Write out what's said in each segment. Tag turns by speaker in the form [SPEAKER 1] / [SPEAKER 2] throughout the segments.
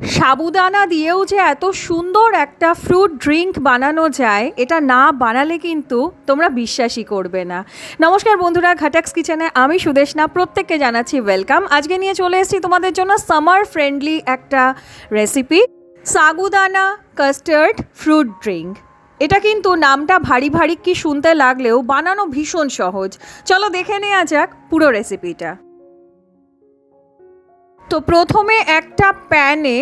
[SPEAKER 1] সাবুদানা দিয়েও যে এত সুন্দর একটা ফ্রুট ড্রিঙ্ক বানানো যায়, এটা না বানালে কিন্তু তোমরা বিশ্বাসই করবে না। নমস্কার বন্ধুরা, ঘাটাক্স কিচেনে আমি সুদেশনা, প্রত্যেককে জানাচ্ছি ওয়েলকাম আজকে নিয়ে চলে এসেছি তোমাদের জন্য সামার ফ্রেন্ডলি একটা recipe sagudana custard fruit drink এটা কিন্তু নামটা ভারী ভারী কি শুনতে লাগলেও বানানো ভীষণ সহজ। চলো দেখে নেওয়া যাক পুরো রেসিপিটা তো প্রথমে একটা প্যানে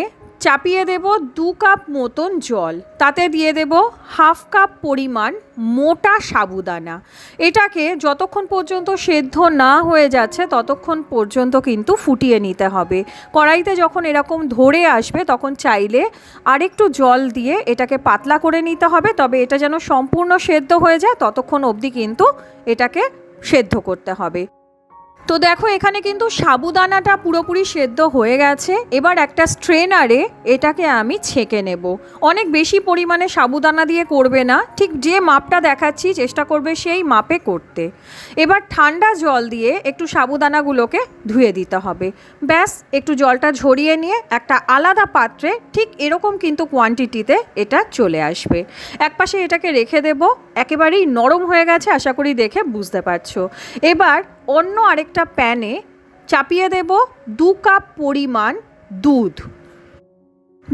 [SPEAKER 1] চাপিয়ে দেব দু কাপ মতন জল। তাতে দিয়ে দেব হাফ কাপ পরিমাণ মোটা সাবুদানা। এটাকে যতক্ষণ পর্যন্ত সেদ্ধ না হয়ে যাচ্ছে, ততক্ষণ পর্যন্ত কিন্তু ফুটিয়ে নিতে হবে। কড়াইতে যখন এরকম ধরে আসবে, তখন চাইলে আরেকটু জল দিয়ে এটাকে পাতলা করে নিতে হবে। তবে এটা যেন সম্পূর্ণ সেদ্ধ হয়ে যায়, ততক্ষণ অবধি কিন্তু এটাকে সেদ্ধ করতে হবে। তো দেখো, এখানে কিন্তু সাবুদানাটা পুরোপুরি সেদ্ধ হয়ে গেছে। এবার একটা স্ট্রেনারে এটাকে আমি ছেঁকে নেব। অনেক বেশি পরিমাণে সাবুদানা দিয়ে করবে না। ঠিক যে মাপটা দেখাচ্ছি, চেষ্টা করবে সেই মাপে করতে। এবার ঠান্ডা জল দিয়ে একটু সাবুদানাগুলোকে ধুয়ে দিতে হবে। ব্যাস, একটু জলটা ঝরিয়ে নিয়ে একটা আলাদা পাত্রে ঠিক এরকম কিন্তু কোয়ান্টিটিতে এটা চলে আসবে। একপাশে এটাকে রেখে দেব। একেবারেই নরম হয়ে গেছে আশা করি দেখে বুঝতে পারছ। এবার অন্য আরেকটা প্যানে চাপিয়ে দেব দু কাপ পরিমাণ দুধ।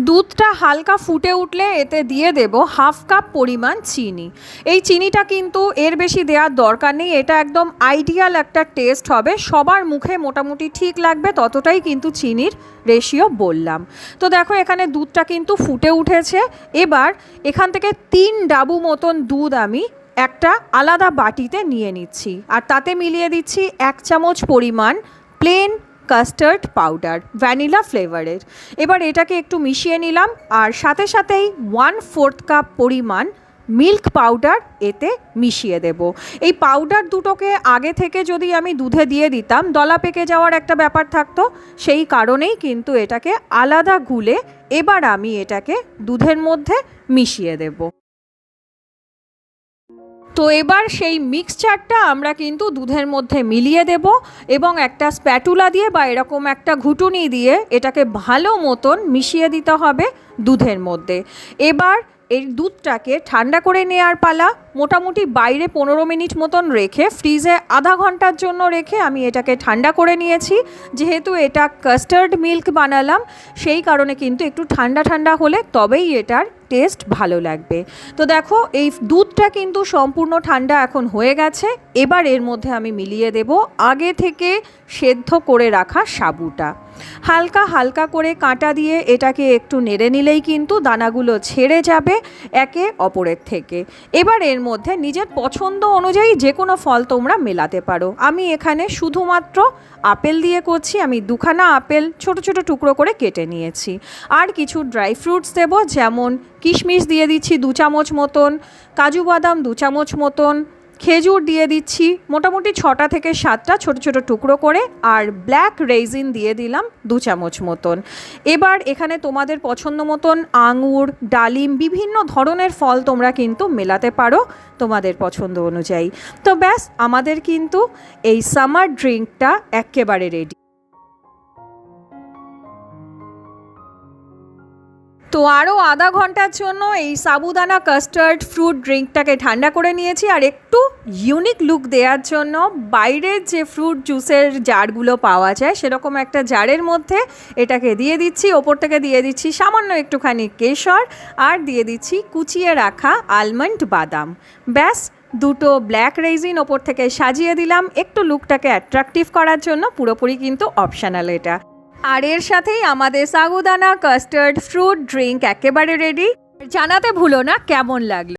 [SPEAKER 1] দুধটা হালকা ফুটে উঠলে এতে দিয়ে দেব হাফ কাপ পরিমাণ চিনি। এই চিনিটা কিন্তু এর বেশি দেওয়ার দরকার নেই, এটা একদম আইডিয়াল একটা টেস্ট হবে, সবার মুখে মোটামুটি ঠিক লাগবে, ততটাই কিন্তু চিনির রেশিও বললাম। তো দেখো এখানে দুধটা কিন্তু ফুটে উঠেছে, এবার এখান থেকে তিন ডাবু মতন দুধ আমি একটা আলাদা বাটিতে নিয়ে নিচ্ছি, আর তাতে মিলিয়ে দিচ্ছি এক চামচ পরিমাণ প্লেন কাস্টার্ড পাউডার, ভ্যানিলা ফ্লেভারের। এবার এটাকে একটু মিশিয়ে নিলাম, আর সাথে সাথেই ওয়ান ফোর্থ কাপ পরিমাণ মিল্ক পাউডার এতে মিশিয়ে দেব। এই পাউডার দুটোকে আগে থেকে যদি আমি দুধে দিয়ে দিতাম, দলা পেকে যাওয়ার একটা ব্যাপার থাকতো। সেই কারণেই কিন্তু এটাকে আলাদা গুলে এবার আমি এটাকে দুধের মধ্যে মিশিয়ে দেবো। তো এবার সেই মিক্সচারটা আমরা কিন্তু দুধের মধ্যে মিলিয়ে দেব এবং একটা স্প্যাটুলা দিয়ে বা এরকম একটা ঘুটুনি দিয়ে এটাকে ভালো মতন মিশিয়ে দিতে হবে দুধের মধ্যে। এবার এই দুধটাকে ঠান্ডা করে নেওয়ার পালা, মোটামুটি বাইরে পনেরো মিনিট মতন রেখে ফ্রিজে আধা ঘণ্টার জন্য রেখে আমি এটাকে ঠান্ডা করে নিয়েছি। যেহেতু এটা কাস্টার্ড মিল্ক বানালাম, সেই কারণে কিন্তু একটু ঠান্ডা ঠান্ডা হলে তবেই এটার টেস্ট ভালো লাগবে। তো দেখো, এই দুধটা কিন্তু সম্পূর্ণ ঠান্ডা এখন হয়ে গেছে। এবার এর মধ্যে আমি মিলিয়ে দেব আগে থেকে সেদ্ধ করে রাখা সাবুটা। হালকা হালকা করে কাঁটা দিয়ে এটাকে একটু নেড়ে নিলেই কিন্তু দানাগুলো ছেড়ে যাবে একে অপরের থেকে। এবার এর মধ্যে নিজের পছন্দ অনুযায়ী যে কোনো ফল তোমরা মেলাতে পারো। আমি এখানে শুধুমাত্র আপেল দিয়ে করছি, আমি দুখানা আপেল ছোট ছোট টুকরো করে কেটে নিয়েছি। আর কিছু ড্রাই ফ্রুটস দেবো, যেমন কিশমিশ দিয়ে দিচ্ছি দু চামচ মতন, কাজু বাদাম দু চামচ মতন, খেজুর দিয়ে দিচ্ছি মোটামুটি ছটা থেকে সাতটা ছোট ছোট টুকরো করে, আর ব্ল্যাক রেজিন দিয়ে দিলাম দু চামচ মতন। এবার এখানে তোমাদের পছন্দ মতন আঙুর, ডালিম, বিভিন্ন ধরনের ফল তোমরা কিন্তু মেলাতে পারো তোমাদের পছন্দ অনুযায়ী। তো ব্যাস, আমাদের কিন্তু এই সামার ড্রিঙ্কটা একেবারে রেডি তো আরও আধা ঘণ্টার জন্য এই সাবুদানা কাস্টার্ড ফ্রুট ড্রিঙ্কটাকে ঠান্ডা করে নিয়েছি আর একটু ইউনিক লুক দেওয়ার জন্য বাইরের যে ফ্রুট জুসের জারগুলো পাওয়া যায় সেরকম একটা জারের মধ্যে এটাকে দিয়ে দিচ্ছি, ওপর থেকে দিয়ে দিচ্ছি সামান্য একটুখানি কেশর আর দিয়ে দিচ্ছি কুচিয়ে রাখা আলমন্ড বাদাম। ব্যাস, দুটো ব্ল্যাক রেজিন ওপর থেকে সাজিয়ে দিলাম, একটু লুকটাকে অ্যাট্রাকটিভ করার জন্য পুরোপুরি কিন্তু অপশনাল এটা। আর এর সাথেই আমাদের সাগুদানা কাস্টার্ড ফ্রুট ড্রিঙ্ক একেবারে রেডি জানাতে ভুলো না, কেমন লাগল?